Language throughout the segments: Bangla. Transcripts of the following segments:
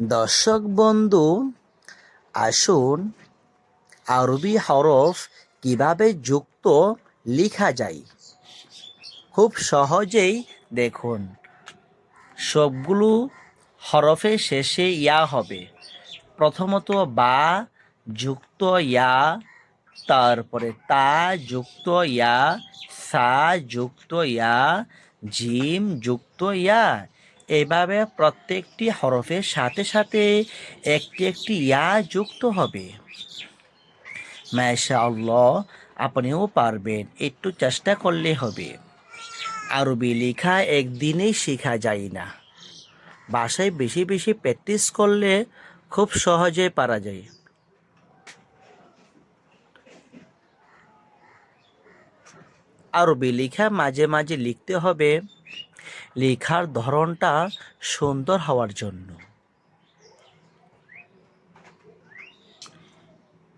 দর্শক বন্ধু, আসুন আরবি হরফ কীভাবে যুক্ত লেখা যায়? খুব সহজেই দেখুন। সবগুলো হরফের শেষে ইয়া হবে। প্রথমত বা যুক্ত ইয়া, তারপরে তা যুক্ত ইয়া, সা যুক্ত ইয়া, জিম যুক্ত ইয়া এভাবে প্রত্যেকটি হরফের সাথে সাথে একটি একটি ইয়া যুক্ত হবে। মাশা আল্লাহ আপনিও পারবেন, একটু চেষ্টা করলে হবে। আরবি লেখা একদিনেই শেখা যায় না। বাসায় বেশি বেশি প্র্যাকটিস করলে খুব সহজে পারা যায়। আরবি লেখা মাঝে মাঝে লিখতে হবে। লেখার ধরনটা সুন্দর হওয়ার জন্য।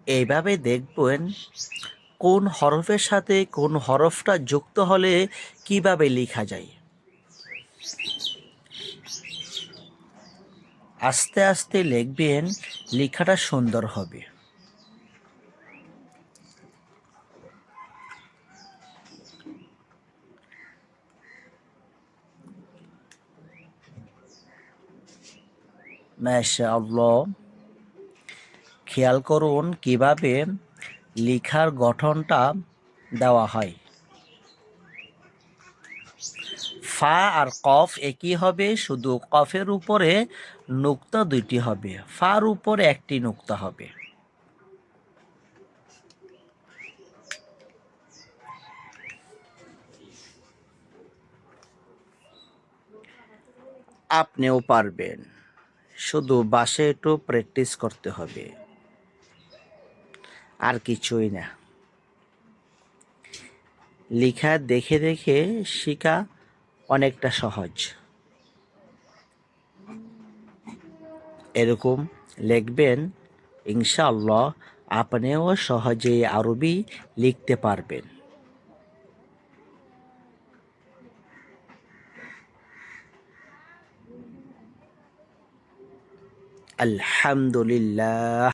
এইভাবে দেখবেন কোন হরফের সাথে কোন হরফটা যুক্ত হলে কীভাবে লেখা যায়। আস্তে আস্তে লিখবেন, লেখাটা সুন্দর হবে। মাশাআল্লাহ। খেয়াল করুন কীভাবে লেখার গঠনটা দেওয়া হয়। ফা আর কফ একই হবে, শুধু কফের উপরে নুক্তা দুইটি হবে। ফার উপরে একটি নুক্তা হবে। আপনিও পারবেন। শুধু বাসে একটু প্র্যাকটিস করতে হবে। আর কিছুই না। লেখা দেখে দেখে শেখা অনেকটা সহজ। এরকম লিখবেন, ইনশাআল্লাহ আপনিও সহজেই আরবি লিখতে পারবেন। الحمد لله.